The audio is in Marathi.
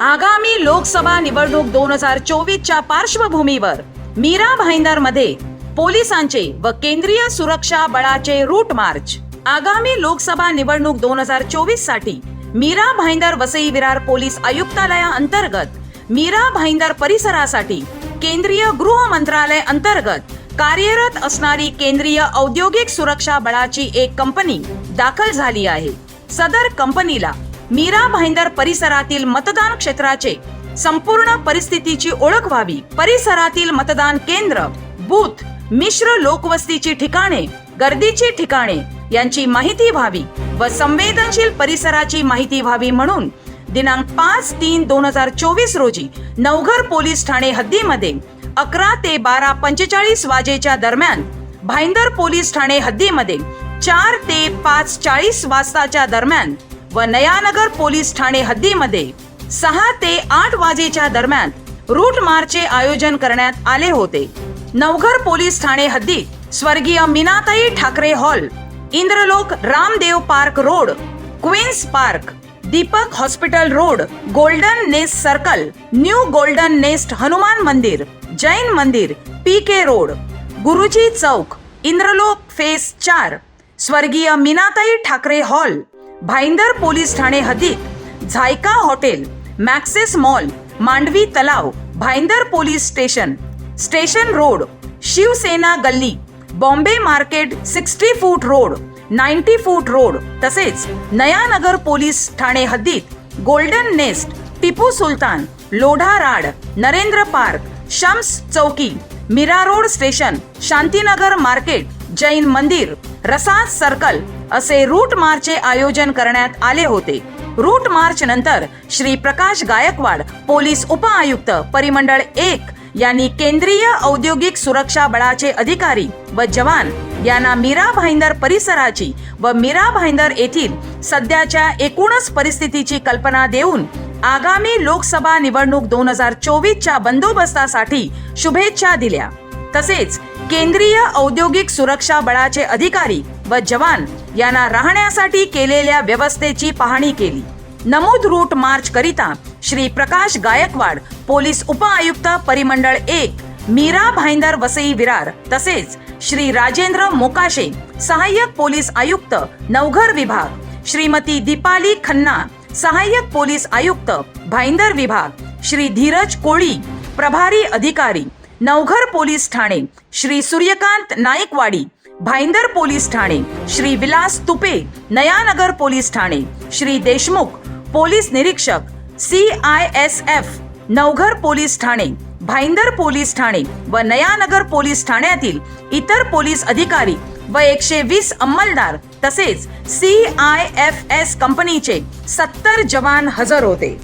आगामी लोकसभा निवडणूक दोन हजार चोवीसच्या पार्श्वभूमीवर मीरा भाईंदरमध्ये पोलिसांचे व केंद्रीय सुरक्षा बळाचे रूट मार्च. आगामी लोकसभा निवडणूक दोन हजार चोवीससाठी मीरा भाईंदर वसई विरार पोलीस आयुक्तालया अंतर्गत मीरा भाईंदर परिसरासाठी केंद्रीय गृह मंत्रालय अंतर्गत कार्यरत असणारी केंद्रीय औद्योगिक सुरक्षा बळाची एक कंपनी दाखल झाली आहे. सदर कंपनीला मीरा भाईंदर परिसरातील मतदान क्षेत्राचे संपूर्ण परिस्थितीची ओळख व्हावी. परिसरातील मतदान केंद्र बूथ मिश्र लोकवस्तीची ठिकाणे गर्दीची ठिकाणे यांची माहिती व्हावी व संवेदनशील परिसराची माहिती व्हावी म्हणून दिनांक पाच तीन दोन हजार चोवीस रोजी नवघर पोलीस ठाणे हद्दीमध्ये अकरा ते बारा पंचेचाळीस वाजेच्या दरम्यान भाईंदर पोलीस ठाणे हद्दीमध्ये चार ते पाच चाळीस वाजताच्या दरम्यान व नयानगर पोलीस ठाणे हद्दीमध्ये सहा ते आठ वाजेच्या दरम्यान रूट मार्चचे आयोजन करण्यात आले होते. नवघर पोलीस ठाणे हद्दीत स्वर्गीय Meenatai Thackeray hall Indralok Ramdev park road Queens park Deepak hospital road golden nest circle new golden nest Hanuman मंदिर जैन मंदिर पी के रोड गुरुजी चौक इंद्रलोक फेस चार स्वर्गीय मीनाताई ठाकरे हॉल भाईंदर पोलीस ठाणे हद्दीत झायका हॉटेल मॅक्सेस मॉल मांडवी तलाव Bhayandar police station station road Shiv Sena गल्ली Bombay market sixty foot road ninety foot road तसेच नयानगर पोलीस ठाणे हद्दीत golden nest Tipu Sultan Lodha road Narendra park Shams चौकी Mira road station Shantinagar market Jain मंदिर रसाद सर्कल असे रूट मार्चचे आयोजन करण्यात आले होते. रूट मार्च नंतर श्री प्रकाश गायकवाड पोलीस उपआयुक्त परिमंडळ एक यांनी केंद्रीय औद्योगिक सुरक्षा बळाचे अधिकारी व जवान यांना मीरा भाईंदर परिसराची व मीरा भाईंदर येथील सध्याच्या एकूणच परिस्थितीची कल्पना देऊन आगामी लोकसभा निवडणूक दोन हजार चोवीसच्या बंदोबस्तासाठी शुभेच्छा दिल्या. तसेच केंद्रीय औद्योगिक सुरक्षा बळाचे अधिकारी व जवान यांना राहण्यासाठी केलेल्या व्यवस्थेची पाहणी केली. नमूद रूट मार्च करिता श्री प्रकाश गायकवाड पोलीस उपआयुक्त परिमंडळ एक मीरा भाईंदर वसई विरार तसेच श्री राजेंद्र मोकाशे सहाय्यक पोलीस आयुक्त नवघर विभाग श्रीमती दीपाली खन्ना सहाय्यक पोलीस आयुक्त भाईंदर विभाग श्री धीरज कोळी प्रभारी अधिकारी नवघर पोलीस ठाणे श्री सूर्यकांत नाईकवाडी भाईंदर पोलीस ठाणे श्री विलास तुपे नयानगर पोलीस ठाणे श्री देशमुख पोलीस निरीक्षक C I S F Navghar police Thane Bhayandar police ठाणे व नयानगर पोलीस ठाण्यातील इतर पोलीस अधिकारी व एकशे वीस अंमलदार तसेच सी आय एफ एस कंपनीचे सत्तर जवान हजर होते.